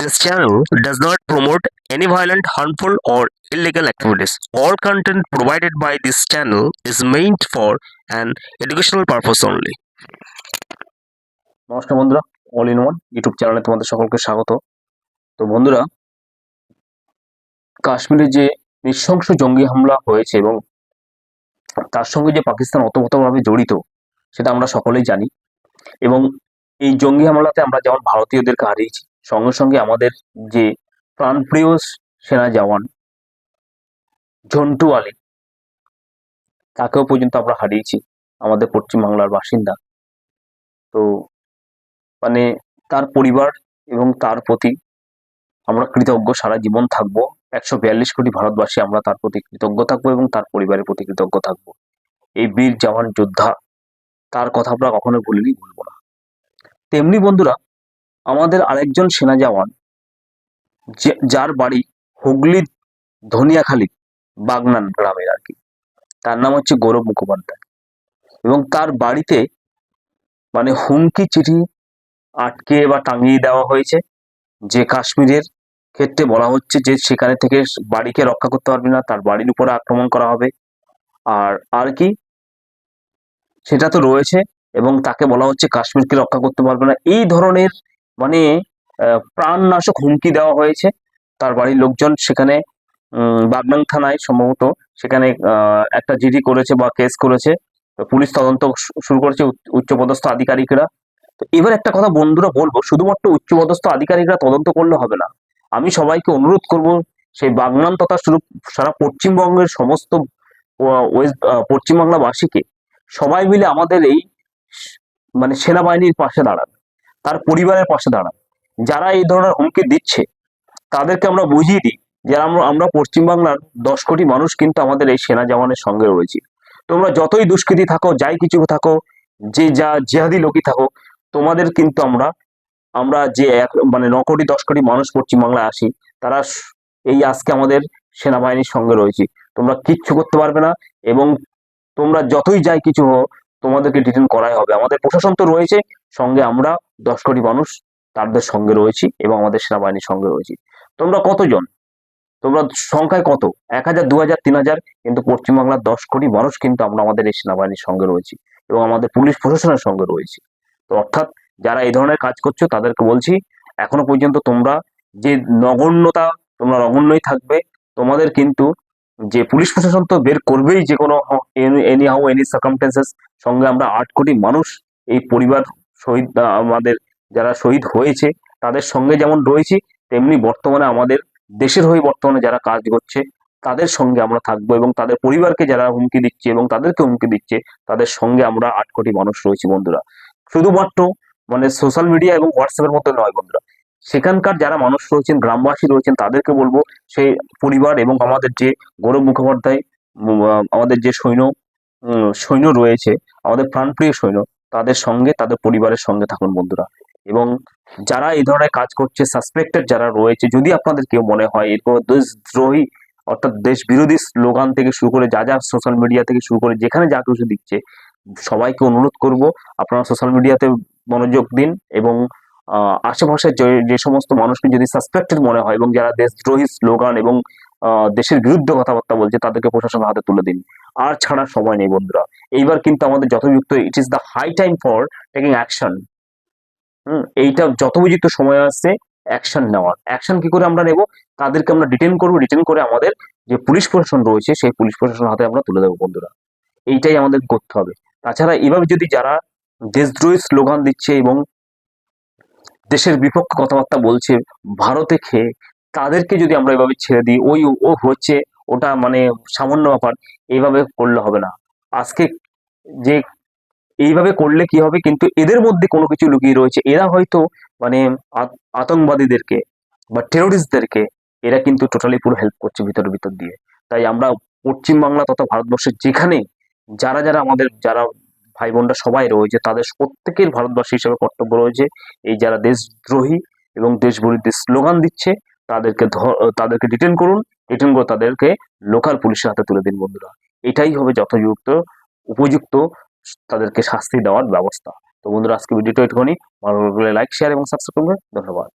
This channel does not promote any violent, harmful, or illegal activities. All content provided by this channel is meant for an educational purpose only. নমস্কার বন্ধুরা all in one YouTube চ্যানেলে তোমাদের সকলকে স্বাগত তো বন্ধুরা কাশ্মীরে যে নৃশংস জঙ্গি হামলা হয়েছে এবং তার সঙ্গে যে পাকিস্তান অতপ্রতভাবে জড়িত সেটা আমরা সকলেই জানি এবং এই জঙ্গি হামলাতে আমরা যেমন ভারতীয়দেরকে হারিয়েছি সঙ্গে সঙ্গে আমাদের যে প্রাণপ্রিয় সেনা জওয়ান ঝন্টু আলী, তাকেও পর্যন্ত আমরা হারিয়েছি আমাদের পশ্চিমবাংলার বাসিন্দা। তো মানে তার পরিবার এবং তার প্রতি আমরা কৃতজ্ঞ, সারা জীবন থাকব। একশো বিয়াল্লিশ কোটি ভারতবাসী আমরা তার প্রতি কৃতজ্ঞ থাকব এবং তার পরিবারের প্রতি কৃতজ্ঞ থাকব। এই বীর জওয়ান যোদ্ধা, তার কথা আমরা কখনো ভুলিনি, ভুলবো না। তেমনি বন্ধুরা আমাদের আরেকজন সেনা জওয়ান যার বাড়ি হুগলির ধনিয়াখালী, বাগনান গ্রামের আর কি। তার নাম হচ্ছে গৌরব মুখোপাধ্যায়। এবং তার বাড়িতে মানে হুমকি চিঠি আটকে বা টাঙিয়ে দেওয়া হয়েছে, যে কাশ্মীরের ক্ষেত্রে বলা হচ্ছে যে সেখানে থেকে বাড়িকে রক্ষা করতে পারবে না, তার বাড়ির উপরে আক্রমণ করা হবে। আর আর কি, সেটা তো রয়েছে এবং তাকে বলা হচ্ছে কাশ্মীরকে রক্ষা করতে পারবে না। এই ধরনের মানে প্রাণনাশক হুমকি দেওয়া হয়েছে। তার বাড়ির লোকজন সেখানে বাগনান থানায় সম্ভবত সেখানে একটা জিডি করেছে বা কেস করেছে। পুলিশ তদন্ত শুরু করেছে উচ্চপদস্থ আধিকারিকরা। তো এবার একটা কথা বন্ধুরা বলব, শুধুমাত্র উচ্চপদস্থ আধিকারিকরা তদন্ত করলে হবে না। আমি সবাইকে অনুরোধ করব, সেই বাগনান তথা শুধু সারা পশ্চিমবঙ্গের সমস্ত ওয়েস্ট পশ্চিমবাংলাবাসীকে সবাই মিলে আমাদের এই মানে সেনাবাহিনীর পাশে দাঁড়ান তার পরিবারের পাশে দাঁড়ান যারা এই ধরনের হুমকি দিচ্ছে, তাদেরকে আমরা বুঝিয়ে দিই যে আমরা আমরা পশ্চিমবাংলার দশ কোটি মানুষ কিন্তু আমাদের এই সেনা জওয়ানের সঙ্গে রয়েছি। তোমরা যতই দুষ্কৃতি থাকো, যাই কিছু থাকো, যে যা জেহাদি লোকই থাকো তোমাদের কিন্তু আমরা আমরা যে এক মানে ন কোটি, দশ কোটি মানুষ পশ্চিমবাংলায় আসি, তারা এই আজকে আমাদের সেনাবাহিনীর সঙ্গে রয়েছি। তোমরা কিচ্ছু করতে পারবে না এবং তোমরা যতই যাই কিছু হো তোমাদেরকে ডিটেন করাই হবে। আমাদের প্রশাসন তো রয়েছে, সঙ্গে আমরা দশ কোটি মানুষ তাদের সঙ্গে রয়েছি এবং আমাদের সেনাবাহিনীর সঙ্গে রয়েছি। তোমরা কতজন? তোমরা সংখ্যায় কত? এক হাজার, দু হাজার, তিন হাজার, কিন্তু পশ্চিমবাংলার দশ কোটি মানুষ কিন্তু আমরা আমাদের এই সেনাবাহিনীর সঙ্গে রয়েছি এবং আমাদের পুলিশ প্রশাসনের সঙ্গে রয়েছি। তো অর্থাৎ যারা এই ধরনের কাজ করছ, তাদেরকে বলছি, এখনও পর্যন্ত তোমরা যে নগণ্যতা, তোমরা নগণ্যই থাকবে, তোমাদের কিন্তু যে পুলিশ প্রশাসন তো বের করবেই যে কোনো এনি হাউ এনি সার্কামটেন্সেস সঙ্গে আমরা আট কোটি মানুষ এই পরিবার শহীদ আমাদের যারা শহীদ হয়েছে তাদের সঙ্গে যেমন রয়েছি, তেমনি বর্তমানে আমাদের দেশের হয়ে বর্তমানে যারা কাজ করছে তাদের সঙ্গে আমরা থাকব এবং তাদের পরিবারকে যারা হুমকি দিচ্ছে এবং তাদেরকে হুমকি দিচ্ছে, তাদের সঙ্গে আমরা আট কোটি মানুষ রয়েছি বন্ধুরা। শুধুমাত্র মানে সোশ্যাল মিডিয়া এবং হোয়াটসঅ্যাপের মতো নয় বন্ধুরা। সেখানকার যারা মানুষ রয়েছেন, গ্রামবাসী রয়েছেন, তাদেরকে বলব সেই পরিবার এবং আমাদের যে গৌরব মুখোপাধ্যায় আমাদের যে সৈন্য সৈন্য রয়েছে, আমাদের প্রাণপ্রিয় সৈন্য, তাদের সঙ্গে, তাদের পরিবারের সঙ্গে থাকুন বন্ধুরা। এবং যারা এই ধরনের কাজ করছে সাসপেক্টেড যারা রয়েছে, যদি আপনাদের কেউ মনে হয়, এরপর দেশদ্রোহী অর্থাৎ দেশ বিরোধী স্লোগান থেকে শুরু করে, যা যা সোশ্যাল মিডিয়া থেকে শুরু করে, যেখানে যা কিছু দিচ্ছে, সবাইকে অনুরোধ করব, আপনারা সোশ্যাল মিডিয়াতে মনোযোগ দিন এবং আশেপাশে যে সমস্ত মানুষকে যদি সাসপেক্টেড মনে হয় এবং যারা দেশদ্রোহী স্লোগান এবং দেশের বিরুদ্ধে কথাবার্তা বলছে, তাদেরকে প্রশাসনের হাতে তুলে দিন। আর ছাড়ার সময় নেই বন্ধুরা। এইবার কিন্তু আমাদের যথোপযুক্ত it is the high time for taking action hmm, এইটা যথোপযুক্ত সময় আসছে অ্যাকশন নেওয়ার। অ্যাকশন কি করে আমরা নেব? তাদেরকে আমরা ডিটেন করব ডিটেন করে আমাদের যে পুলিশ প্রশাসন রয়েছে, সেই পুলিশ প্রশাসন হাতে আমরা তুলে দেবো বন্ধুরা। এইটাই আমাদের করতে হবে। তাছাড়া এভাবে যদি যারা দেশদ্রোহী স্লোগান দিচ্ছে এবং দেশের বিপক্ষে কথাবার্তা বলছে, ভারতে খেয়ে তাদেরকে যদি আমরা এভাবে ছেড়ে দিই, ওই ও হচ্ছে ওটা মানে সামান্য ব্যাপার, এইভাবে করলে হবে না। আজকে যে এইভাবে করলে কি হবে কিন্তু এদের মধ্যে কোনো কিছু লুকিয়ে রয়েছে। এরা হয়তো মানে আতঙ্কবাদীদেরকে বা টেরোরিস্টদেরকে এরা কিন্তু টোটালি পুরো হেল্প করছে ভিতর ভিতর দিয়ে। তাই আমরা পশ্চিমবাংলা তথা ভারতবর্ষের যেখানে যারা যারা আমাদের যারা ভাই বোনরা সবাই রয়েছে। তাদের প্রত্যেকের ভারতবাসী হিসেবে কর্তব্য রয়েছে এই যারা দেশদ্রোহী এবং দেশ বিরোধী স্লোগান দিচ্ছে, তাদেরকে তাদেরকে ডিটেন করুন। ডিটেন করে তাদেরকে লোকাল পুলিশের হাতে তুলে দিন বন্ধুরা। এটাই হবে যথাযুক্ত, উপযুক্ত তাদেরকে শাস্তি দেওয়ার ব্যবস্থা। তো বন্ধুরা, আজকে ভিডিওটা একটুখানি ভালো লাগলে লাইক শেয়ার এবং সাবস্ক্রাইব করবেন। ধন্যবাদ।